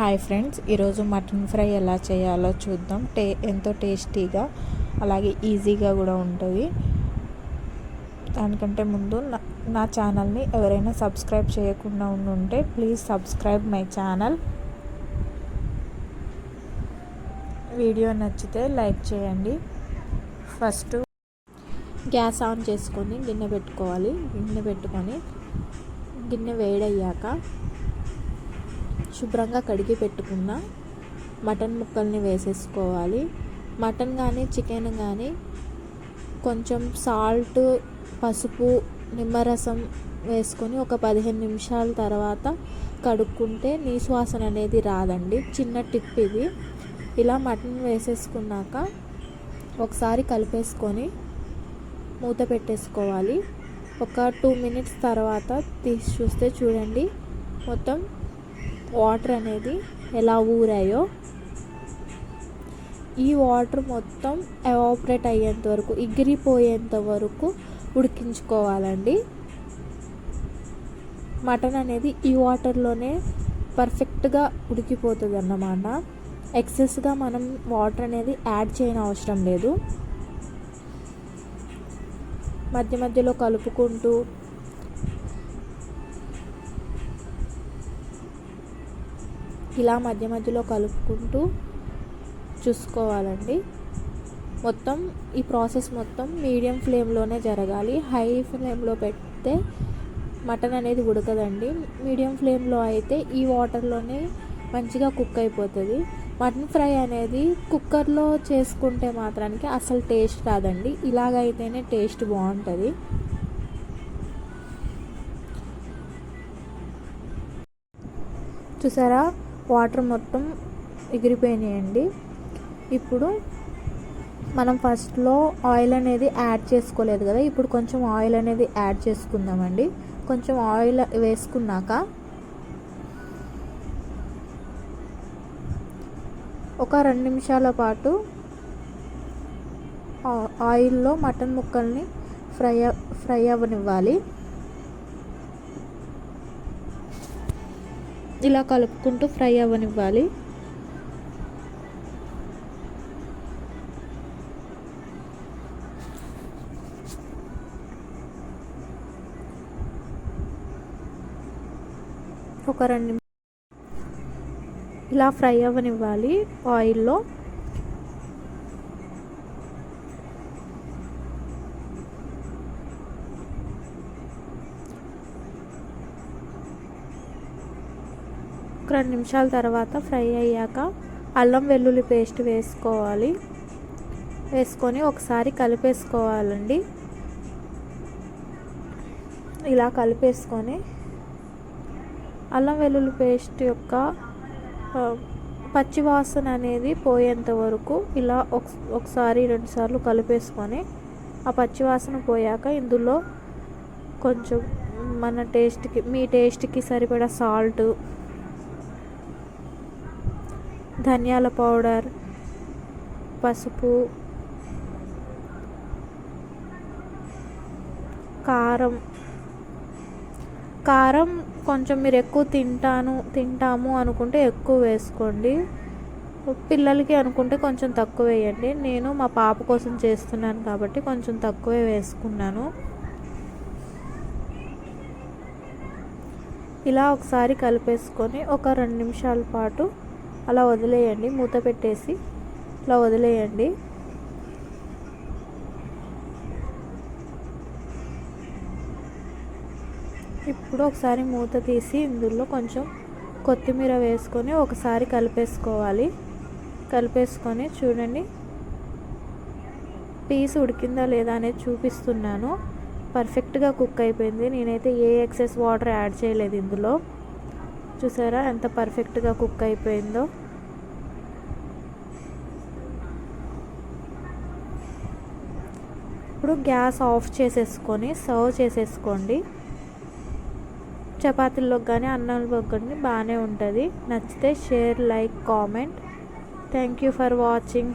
Hi friends ఈరోజు mutton fry ఎలా చేయాలో చూద్దాం. టే ఎంతో టేస్టీగా అలాగే ఈజీగా కూడా ఉంటుంది. దానికంటే ముందు నా నా ఛానల్ని ఎవరైనా సబ్స్క్రైబ్ చేయకుండా ఉంటే please subscribe my channel. Video నచ్చితే లైక్ చేయండి. ఫస్ట్ గ్యాస్ ఆన్ చేసుకొని గిన్నె పెట్టుకోవాలి. గిన్నె పెట్టుకొని గిన్నె వేడయ్యాక శుభ్రంగా కడిగి పెట్టుకున్న మటన్ ముక్కల్ని వేసేసుకోవాలి. మటన్ కానీ చికెన్ కానీ కొంచెం సాల్ట్ పసుపు నిమ్మరసం వేసుకొని ఒక పదిహేను నిమిషాల తర్వాత కడుక్కుంటే నీసు వాసన అనేది రాదండి. చిన్న టిప్ ఇది. ఇలా మటన్ వేసేసుకున్నాక ఒకసారి కలిపేసుకొని మూత పెట్టేసుకోవాలి. ఒక టూ మినిట్స్ తర్వాత తీసి చూస్తే చూడండి మొత్తం వాటర్ అనేది ఎలా ఊరాయో ఈ వాటర్ మొత్తం ఎవాపరేట్ అయ్యేంత వరకు ఎగిరిపోయేంత వరకు ఉడికించుకోవాలండి. మటన్ అనేది ఈ వాటర్లోనే పర్ఫెక్ట్గా ఉడికిపోతుంది అన్నమాట ఎక్సెస్గా మనం వాటర్ అనేది యాడ్ చేయని అవసరం లేదు. మధ్య మధ్యలో కలుపుకుంటూ ఇలా మధ్య మధ్యలో కలుపుకుంటూ చూసుకోవాలండి. మొత్తం ఈ ప్రాసెస్ మొత్తం మీడియం ఫ్లేమ్లోనే జరగాలి. హై ఫ్లేమ్లో పెడితే మటన్ అనేది ఉడకదండి. మీడియం ఫ్లేమ్లో అయితే ఈ వాటర్లోనే మంచిగా కుక్ అయిపోతుంది. మటన్ ఫ్రై అనేది కుక్కర్లో చేసుకుంటే మాత్రానికి అసలు టేస్ట్ రాదండి. ఇలాగైతేనే టేస్ట్ బాగుంటుంది. చూసారా? వాటర్ మొత్తం ఎగిరిపోయినాయండి. ఇప్పుడు మనం ఫస్ట్లో ఆయిల్ అనేది యాడ్ చేసుకోలేదు కదా ఇప్పుడు కొంచెం ఆయిల్ అనేది యాడ్ చేసుకుందామండి. కొంచెం ఆయిల్ వేసుకున్నాక ఒక రెండు నిమిషాల పాటు ఆయిల్లో మటన్ ముక్కల్ని ఫ్రై ఫ్రై అవ్వనివ్వాలి. ఇలా కలుపుకుంటూ ఫ్రై అవ్వనివ్వాలి. ఒక రెండు ఇలా ఫ్రై అవ్వనివ్వాలి ఆయిల్లో. ఒక రెండు నిమిషాల తర్వాత ఫ్రై అయ్యాక అల్లం వెల్లుల్లి పేస్ట్ వేసుకోవాలి. వేసుకొని ఒకసారి కలిపేసుకోవాలండి. ఇలా కలిపేసుకొని అల్లం వెల్లుల్లి పేస్ట్ యొక్క పచ్చివాసన అనేది పోయేంత వరకు ఇలా ఒకసారి రెండుసార్లు కలిపేసుకొని ఆ పచ్చివాసన పోయాక ఇందులో కొంచెం మన టేస్ట్కి మీ టేస్ట్కి సరిపడా సాల్ట్ ధనియాల పౌడర్ పసుపు కారం. కారం కొంచెం మీరు ఎక్కువ తింటాను తింటాము అనుకుంటే ఎక్కువ వేసుకోండి. పిల్లలకి అనుకుంటే కొంచెం తక్కువ వేయండి. నేను మా పాప కోసం చేస్తున్నాను కాబట్టి కొంచెం తక్కువే వేసుకున్నాను. ఇలా ఒకసారి కలిపేసుకొని ఒక రెండు నిమిషాల పాటు అలా వదిలేయండి మూత పెట్టేసి అలా వదిలేయండి. ఇప్పుడు ఒకసారి మూత తీసి ఇందులో కొంచెం కొత్తిమీర వేసుకొని ఒకసారి కలిపేసుకోవాలి. కలిపేసుకొని చూడండి పీస్ ఉడికిందా లేదా అనేది చూపిస్తున్నాను. పర్ఫెక్ట్గా కుక్ అయిపోయింది. నేనైతే ఏ ఎక్సెస్ వాటర్ యాడ్ చేయలేదు ఇందులో. చూసారా ఎంత పర్ఫెక్ట్గా కుక్ అయిపోయిందో. ఇప్పుడు గ్యాస్ ఆఫ్ చేసేసుకొని సర్వ్ చేసేసుకోండి. చపాతీల్లో కానీ అన్నంలో కానీ బాగానే ఉంటుంది. నచ్చితే share like comment. Thank you for watching.